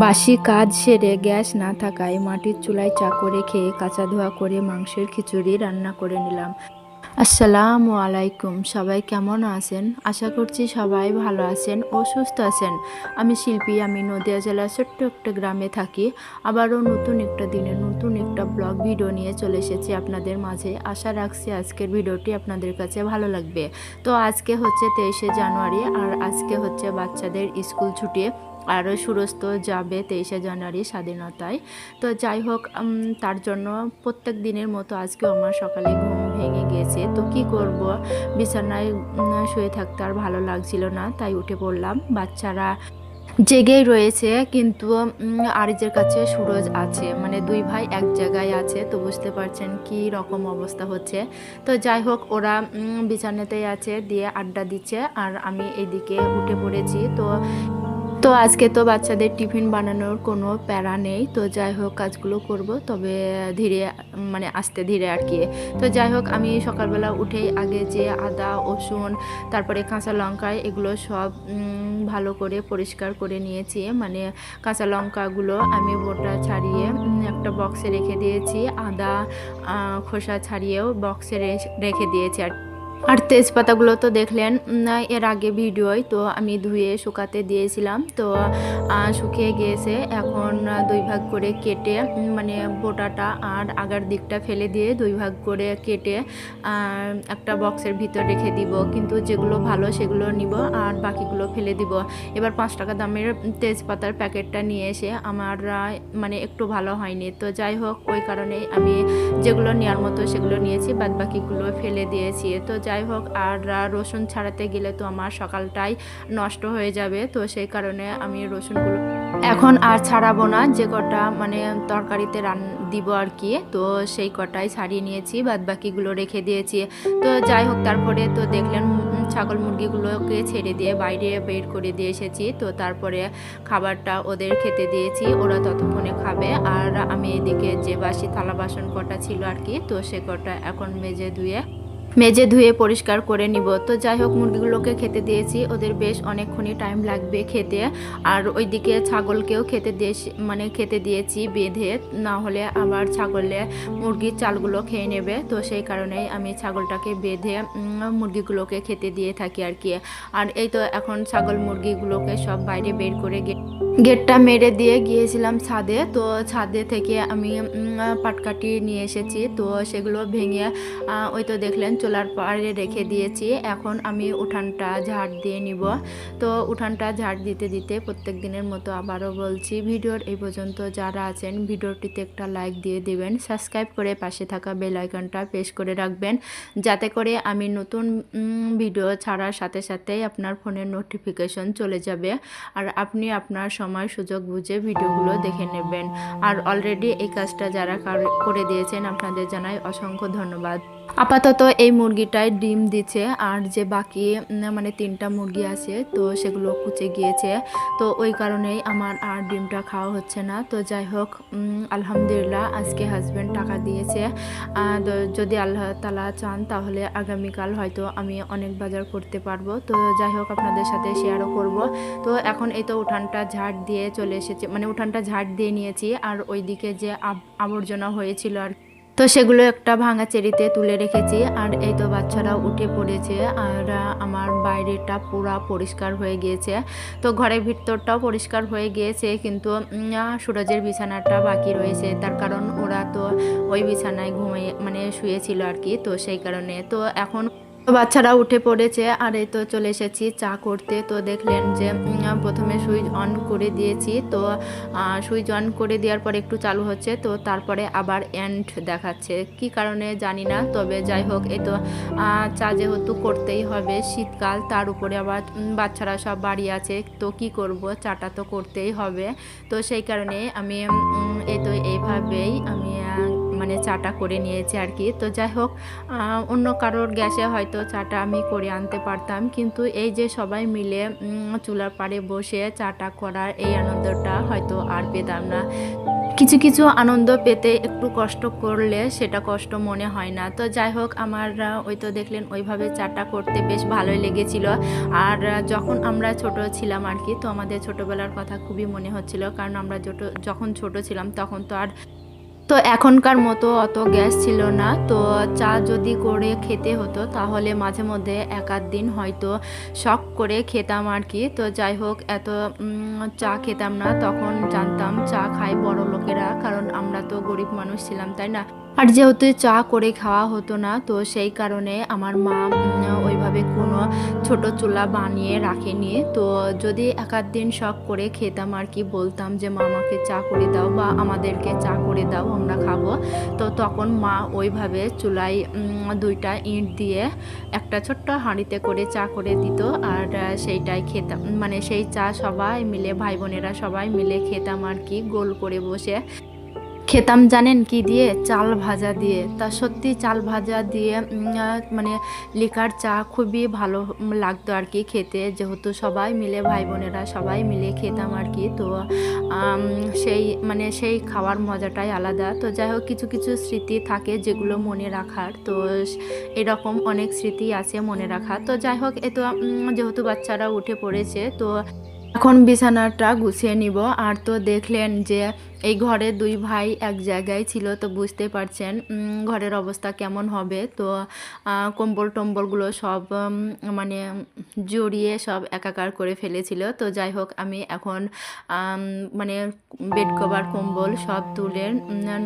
বাসি কাজ সেরে গ্যাস না থাকায় মাটির চুলায় চা করে খেয়ে কাঁচা ধোয়া করে মাংসের খিচুড়ি রান্না করে নিলাম। আসসালামু আলাইকুম, সবাই কেমন আছেন? আশা করছি সবাই ভালো আছেন ও সুস্থ আছেন। আমি শিল্পী, আমি নদিয়া জেলার ছোট্ট একটা গ্রামে থাকি। আবারও নতুন একটা দিনে নতুন একটা ব্লগ ভিডিও নিয়ে চলে এসেছি আপনাদের মাঝে। আশা রাখছি আজকের ভিডিওটি আপনাদের কাছে ভালো লাগবে। তো আজকে হচ্ছে তেইশে জানুয়ারি আর আজকে হচ্ছে বাচ্চাদের স্কুল ছুটি। আরও সুরস্ত যাবে তেইশে জানুয়ারি স্বাধীনতায়। তো যাই হোক তার জন্য প্রত্যেক দিনের মতো আজকে আমার সকালে ঘুম ভেঙে গিয়েছে তো কি করব? বিছানায় শুয়ে থাকতে আর ভালো লাগছিল না, তাই উঠে পড়লাম। বাচ্চারা জেগেই রয়েছে, কিন্তু আরিজের কাছে সুরজ আছে। মানে দুই ভাই এক জায়গায় আছে, তো বুঝতে পারছেন কি রকম অবস্থা হচ্ছে। তো যাই হোক, ওরা বিছানাতেই আছে, দিয়ে আড্ডা দিচ্ছে। আর আমি এদিকে উঠে পড়েছি। তো তো আজকে তো বাচ্চাদের টিফিন বানানোর কোনো প্যারা নেই, তো যাই হোক কাজগুলো করব, তবে ধীরে মানে আস্তে ধীরে আর কি। তো যাই হোক, আমি সকালবেলা উঠেই আগে যে আদা, রসুন, তারপরে কাঁচা লঙ্কা, এগুলো সব ভালো করে পরিষ্কার করে নিয়েছি। মানে কাঁচা লঙ্কাগুলো আমি বোটা ছাড়িয়ে একটা বক্সে রেখে দিয়েছি। আদা খোসা ছাড়িয়েও বক্সে রেখে দিয়েছি আর আর তেজপাতাগুলো তো দেখলেন এর আগে ভিডিওয় তো আমি ধুয়ে শুকাতে দিয়েছিলাম। তো শুকিয়ে গিয়েছে। এখন দুই ভাগ করে কেটে মানে বোটাটা আর আগার দিকটা ফেলে দিয়ে দুই ভাগ করে কেটে একটা বক্সের ভিতর রেখে দিব। কিন্তু যেগুলো ভালো সেগুলো নিব আর বাকিগুলো ফেলে দিব। এবার পাঁচ টাকা দামের তেজপাতার প্যাকেটটা নিয়ে এসে আমার মানে একটু ভালো হয়নি। তো যাই হোক, ওই কারণে আমি যেগুলো নেওয়ার মতো সেগুলো নিয়েছি বাদ বাকিগুলো ফেলে দিয়েছি। তো যাই হোক, আর রসুন ছাড়াতে গেলে তো আমার সকালটাই নষ্ট হয়ে যাবে, তো সেই কারণে আমি রসুনগুলো এখন আর ছাড়াবো না, যে কটা মানে তরকারিতে রান দিব আর কি, তো সেই কটাই ছাড়িয়ে নিয়েছি বাদ বাকিগুলো রেখে দিয়েছি। তো যাই হোক, তারপরে তো দেখলেন ছাগল মুরগিগুলোকে ছেড়ে দিয়ে বাইরে বের করে দিয়ে এসেছি, তো তারপরে খাবারটা ওদের খেতে দিয়েছি, ওরা ততক্ষণে খাবে, আর আমি এদিকে যে বাসি থালা বাসন কটা ছিল আর কি, তো সে কটা এখন মেজে ধুয়ে মেজে ধুয়ে পরিষ্কার করে নিব। তো যাই হোক, মুরগিগুলোকে খেতে দিয়েছি। ওদের বেশ অনেকক্ষণই টাইম লাগবে খেতে। আর ওইদিকে ছাগলকেও খেতে দিয়ে মানে খেতে দিয়েছি বেঁধে। না হলে আবার ছাগলে মুরগির চালগুলো খেয়ে নেবে। তো সেই কারণেই আমি ছাগলটাকে বেঁধে মুরগিগুলোকে খেতে দিয়ে থাকি আর কি। আর এই তো এখন ছাগল মুরগিগুলোকে সব বাইরে বের করে গেটটা মেরে দিয়ে গিয়েছিলাম ছাদে। তো ছাদে থেকে আমি উম, পাটকাঠি নিয়ে এসেছি। তো সেগুলো ভেঙে ওই তো দেখলেন চোলার পাড়ে রেখে দিয়েছি। এখন আমি উঠানটা ঝাড় দিয়ে নিব। তো উঠানটা ঝাড় দিতে দিতে প্রত্যেক দিনের মতো আবারও বলছি ভিডিওর এই পর্যন্ত যারা আছেন ভিডিওটিতে একটা লাইক দিয়ে দিবেন। সাবস্ক্রাইব করে পাশে থাকা বেল আইকনটা প্রেস করে রাখবেন। যাতে করে আমি নতুন ভিডিও ছাড়ার সাথে সাথেই আপনার ফোনের নোটিফিকেশন চলে যাবে। আর আপনি আপনার সময় সুযোগ বুঝে ভিডিওগুলো দেখে নেবেন। আর অলরেডি এই কাজটা যারা করে দিয়েছেন আপনাদের জানাই অসংখ্য ধন্যবাদ। আপাতত এই মুরগিটাই ডিম দিচ্ছে, আর যে বাকি মানে তিনটা মুরগি আছে, তো সেগুলো কুচে গিয়েছে। তো ওই কারণেই আমার আর ডিমটা খাওয়া হচ্ছে না। তো যাই হোক আলহামদুলিল্লাহ আজকে হাজব্যান্ড টাকা দিয়েছে। যদি আল্লাহ তালা চান, তাহলে আগামীকাল হয়তো আমি অনেক বাজার করতে পারব। তো যাই হোক, আপনাদের সাথে শেয়ারও করব। তো এখন এই তো উঠানটা ঝাড় দিয়ে চলে এসেছে মানে উঠানটা ঝাড় দিয়ে নিয়েছি আর ওইদিকে যে আব- আবর্জনা হয়েছিল আর তো সেগুলো একটা ভাঙা চেরিতে তুলে রেখেছি আর এই তো বাচ্চারা উঠে পড়েছে আর আমার বাইরেটা পুরা পরিষ্কার হয়ে গিয়েছে। তো ঘরের ভিতরটাও পরিষ্কার হয়ে গিয়েছে কিন্তু সুরজের বিছানাটা বাকি রয়েছে। তার কারণ ওরা তো ওই বিছানায় ঘুমিয়ে মানে শুয়েছিল আর কি, তো সেই কারণে। তো এখন বাচ্চারা উঠে পড়েছে, আর এই তো চলে এসেছি চা করতে। তো দেখলেন যে প্রথমে সুইচ অন করে দিয়েছি। তো সুইচ অন করে দেওয়ার পরে একটু চালু হচ্ছে, তো তারপরে আবার এন্ড দেখাচ্ছে। কি কারণে জানি না, তবে যাই হোক, এই তো চা যেহেতু করতেই হবে শীতকাল, তার উপরে আবার বাচ্চারা সব বাড়ি আছে, তো কি করব? চাটা তো করতেই হবে। তো সেই কারণে আমি এই তো এইভাবেই আমি মানে চাটা করে নিয়েছি আর কি। তো যাই হোক অন্য কারোর গ্যাসে হয়তো চাটা আমি করে আনতে পারতাম। কিন্তু এই যে সবাই মিলে চুলার পাড়ে বসে চাটা করার এই আনন্দটা হয়তো আর পেতাম না। কিছু কিছু আনন্দ পেতে একটু কষ্ট করলে সেটা কষ্ট মনে হয় না। তো যাই হোক, আমার ওই তো দেখলেন ওইভাবে চাটা করতে বেশ ভালোই লেগেছিল। আর যখন আমরা ছোট ছিলাম আর কি, তো আমাদের ছোটবেলার কথা খুবই মনে হচ্ছিল। কারণ আমরা যখন ছোট ছিলাম, তখন তো আর তো এখনকার মতো অত গ্যাস ছিল না। তো চা যদি করে খেতে হতো, তাহলে মাঝে মধ্যে এক আধ দিন হয়তো শখ করে খেতাম আর কি। তো যাই হোক, এত চা খেতাম না। তখন জানতাম চা খায় বড় লোকেরা, কারণ আমরা তো গরিব মানুষ ছিলাম, তাই না? আর যেহেতু চা করে খাওয়া হতো না, তো সেই কারণে আমার মা ওইভাবে কোনো ছোট চুলা বানিয়ে রাখেনি। তো যদি এক দিন শখ করে খেতাম আর কি, বলতাম যে, মা, আমাকে চা করে দাও বা আমাদেরকে চা করে দাও, আমরা খাব। তো তখন মা ওইভাবে চুলায় দুইটা ইঁট দিয়ে একটা ছোট্ট হাঁড়িতে করে চা করে দিত। আর সেইটাই খেতাম মানে সেই চা সবাই মিলে, ভাই বোনেরা সবাই মিলে খেতাম আর কি, গোল করে বসে। খেতাম, জানেন কি দিয়ে? চাল ভাজা দিয়ে। তা সত্যি চাল ভাজা দিয়ে মানে লিকার চা খুবই ভালো লাগতো আর কি খেতে। যেহেতু সবাই মিলে, ভাই বোনেরা সবাই মিলে খেতাম আর কি। তো সেই মানে সেই খাওয়ার মজাটাই আলাদা। তো যাই হোক, কিছু কিছু স্মৃতি থাকে যেগুলো মনে রাখার। তো এরকম অনেক স্মৃতি আছে মনে রাখা তো যাই হোক, এ তো যেহেতু বাচ্চারা উঠে পড়েছে, তো এখন বিছানাটা গুছিয়ে নিব। আর তো দেখলেন যে এই ঘরে দুই ভাই এক জায়গায় ছিল, তো বুঝতে পারছেন ঘরের অবস্থা কেমন হবে। তো কম্বল টম্বলগুলো সব মানে জড়িয়ে সব একাকার করে ফেলেছিল। তো যাই হোক, আমি এখন মানে বেড কভার, কম্বল সব তুলে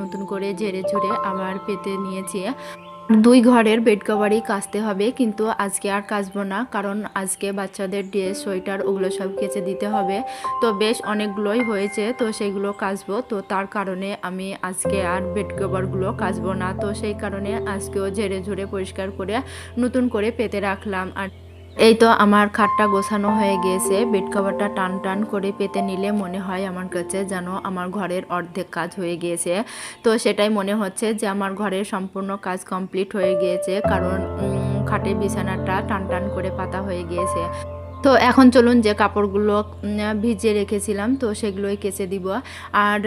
নতুন করে ঝেড়ে ঝুড়ে আবার পেতে নিয়েছি। দুই ঘরের বেড কভারই কাচতে হবে, কিন্তু আজকে আর কাচবো না, কারণ আজকে বাচ্চাদের ড্রেস সোয়েটার ওগুলো সব কেচে দিতে হবে। তো বেশ অনেকগুলোই হয়েছে, তো সেগুলো কাচবো। তো তার কারণে আমি আজকে আর বেড কভারগুলো কাচবো না। তো সেই কারণে আজকেও ঝেড়ে ঝুড়ে পরিষ্কার করে নতুন করে পেতে রাখলাম। আর এই তো আমার খাটটা গোছানো হয়ে গিয়েছে, বেড কভারটা টান টান করে পেতে নিলে মনে হয় আমার কাছে যেন আমার ঘরের অর্ধেক কাজ হয়ে গিয়েছে। তো সেটাই মনে হচ্ছে যে আমার ঘরের সম্পূর্ণ কাজ কমপ্লিট হয়ে গিয়েছে, কারণ খাটে বিছানাটা টান টান করে পাতা হয়ে গিয়েছে। তো এখন চলুন যে কাপড়গুলো ভিজিয়ে রেখেছিলাম তো সেগুলোই কেচে দিব। আর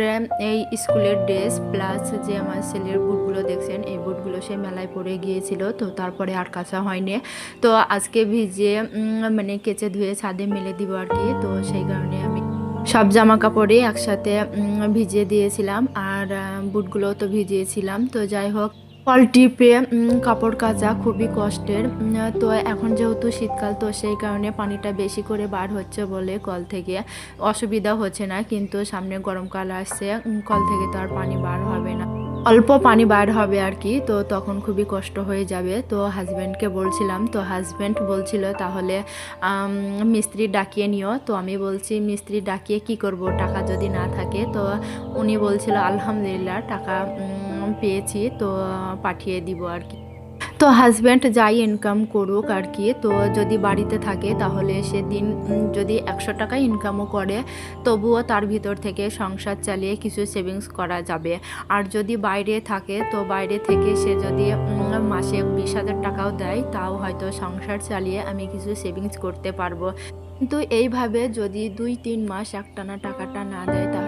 এই স্কুলের ড্রেস প্লাস যে আমার ছেলের বুটগুলো দেখছেন এই বুটগুলো সে মেলায় পরে গিয়েছিল তো তারপরে আর কাঁচা হয়নি। তো আজকে উম, মানে কেচে ধুয়ে ছাদে মেলে দিব আর কি তো সেই কারণে আমি সব জামা কাপড়ে একসাথে ভিজিয়ে দিয়েছিলাম। আর আহ, বুটগুলোও তো ভিজিয়েছিলাম তো যাই হোক কল টিপে কাপড় কাচা খুবই কষ্টের। তো এখন যেহেতু শীতকাল, তো সেই কারণে পানিটা বেশি করে বার হচ্ছে বলে কল থেকে। অসুবিধা হচ্ছে না, কিন্তু সামনে গরমকাল আসছে কল থেকে তো আর পানি বার হবে না। অল্প পানি বার হবে আর কি, তো তখন খুবই কষ্ট হয়ে যাবে। তো হাজব্যান্ডকে বলছিলাম, তো হাজব্যান্ড বলছিল, তাহলে মিস্ত্রি ডাকিয়ে নিও। তো আমি বলছি, মিস্ত্রি ডাকিয়ে কি করব? টাকা যদি না থাকে। তো উনি বলছিল, আলহামদুলিল্লাহ, টাকা উম, পেয়েছি তো পাঠিয়ে দিব আর কি। তো হাজব্যান্ড যাই ইনকাম করুক আর কি তো যদি বাড়িতে থাকে তাহলে সে দিন যদি একশো টাকা ইনকামও করে তবুও তার ভিতর থেকে সংসার চালিয়ে কিছু সেভিংস করা যাবে। আর যদি বাইরে থাকে তো বাইরে থেকে সে যদি মাসে বিশ হাজার টাকাও দেয় তাও হয়তো সংসার চালিয়ে আমি কিছু সেভিংস করতে পারব। কিন্তু এইভাবে যদি দুই তিন মাস একটানা টাকাটা না দেয় তাহলে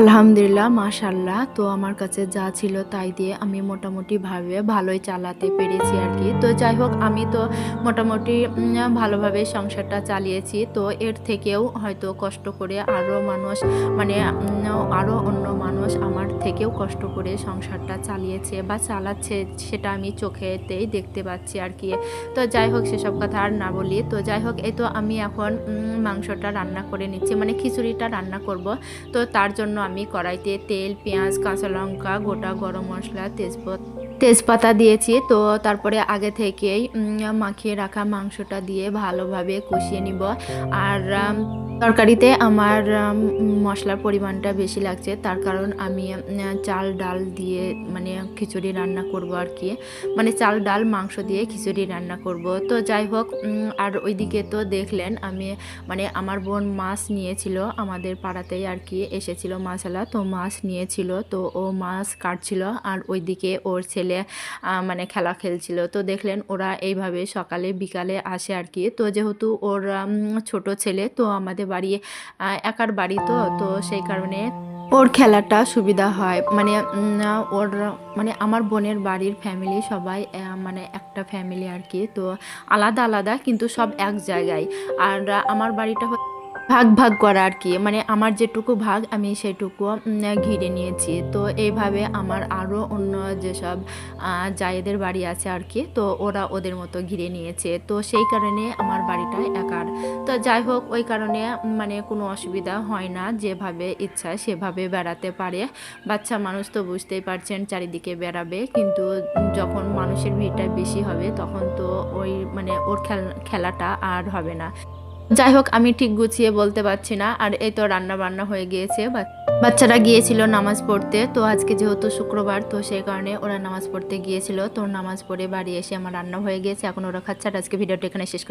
আলহামদুলিল্লাহ মাশাল্লাহ তো আমার কাছে যা ছিল তাই দিয়ে আমি মোটামুটি ভাবে ভালোই চালাতে পেরেছি আর কি। তো যাই হোক, আমি তো মোটামুটি ভালোভাবে সংসারটা চালিয়েছি। তো এর থেকেও হয়তো কষ্ট করে আরও মানুষ মানে আরও অন্য মানুষ আমার থেকেও কষ্ট করে সংসারটা চালিয়েছে বা চালাচ্ছে সেটা আমি চোখেতেই দেখতে পাচ্ছি আর কি। তো যাই হোক, সেসব কথা আর না বলি। তো যাই হোক, এই তো আমি এখন মাংসটা রান্না করে নিচ্ছি। মানে খিচুড়িটা রান্না করব। তো তার জন্য আমি কড়াইতে তেল, পেঁয়াজ, কাঁচা লঙ্কা, গোটা গরম মশলা, তেজপাতা তেজপাতা দিয়েছি। তো তারপরে আগে থেকেই মাখিয়ে রাখা মাংসটা দিয়ে ভালোভাবে কষিয়ে নিব। আর তরকারিতে আমার মশলার পরিমাণটা বেশি লাগছে। তার কারণ আমি চাল, ডাল দিয়ে মানে খিচুড়ি রান্না করব আর কি। মানে চাল, ডাল, মাংস দিয়ে খিচুড়ি রান্না করব। তো যাই হোক আর ওইদিকে তো দেখলেন, আমি মানে আমার বোন মাছ নিয়েছিল, আমাদের পাড়াতেই আর কি এসেছিল মাছালা। তো মাছ নিয়েছিল, তো ও মাছ কাটছিল, আর ওইদিকে ওর ছেলে মানে খেলা খেলছিল। তো দেখলেন, ওরা এইভাবে সকালে, বিকালে আসে আর কি। তো যেহেতু ওর ছোট ছেলে, তো আমাদের বাড়ি একার বাড়ি তো তো সেই কারণে ওর খেলাটা সুবিধা হয়। মানে ওর মানে আমার বোনের বাড়ির ফ্যামিলি সবাই মানে একটা ফ্যামিলি আর কি, তো আলাদা আলাদা, কিন্তু সব এক জায়গায়। আর আমার বাড়িটা ভাগ ভাগ করা আর কি। মানে আমার যেটুকু ভাগ, আমি সেটুকু ঘিরে নিয়েছি। তো এইভাবে আমার আরও অন্য যেসব জায়েদের বাড়ি আছে আর কি, তো ওরা ওদের মতো ঘিরে নিয়েছে। তো সেই কারণে আমার বাড়িটা একার। তো যাই হোক, ওই কারণে মানে কোনো অসুবিধা হয় না। যেভাবে ইচ্ছা সেভাবে বেড়াতে পারে। বাচ্চা মানুষ তো বুঝতেই পারছেন, চারিদিকে বেড়াবে। কিন্তু যখন মানুষের ভিড়টা বেশি হবে, তখন তো ওই মানে ওর খেল- খেলাটা আর হবে না। যাই হোক আমি ঠিক গুছিয়ে বলতে পারছি না। আর এই তো রান্না বান্না হয়ে গিয়েছে। বাচ্চারা গিয়েছিল নামাজ পড়তে। তো আজকে যেহেতু শুক্রবার, তো সেই কারণে ওরা নামাজ পড়তে গিয়েছিল। তো নামাজ পড়ে বাড়ি এসে আমার রান্না হয়ে গিয়েছে। এখন ওরা খাচ্ছে। আর আজকে ভিডিওটা এখানে শেষ করছি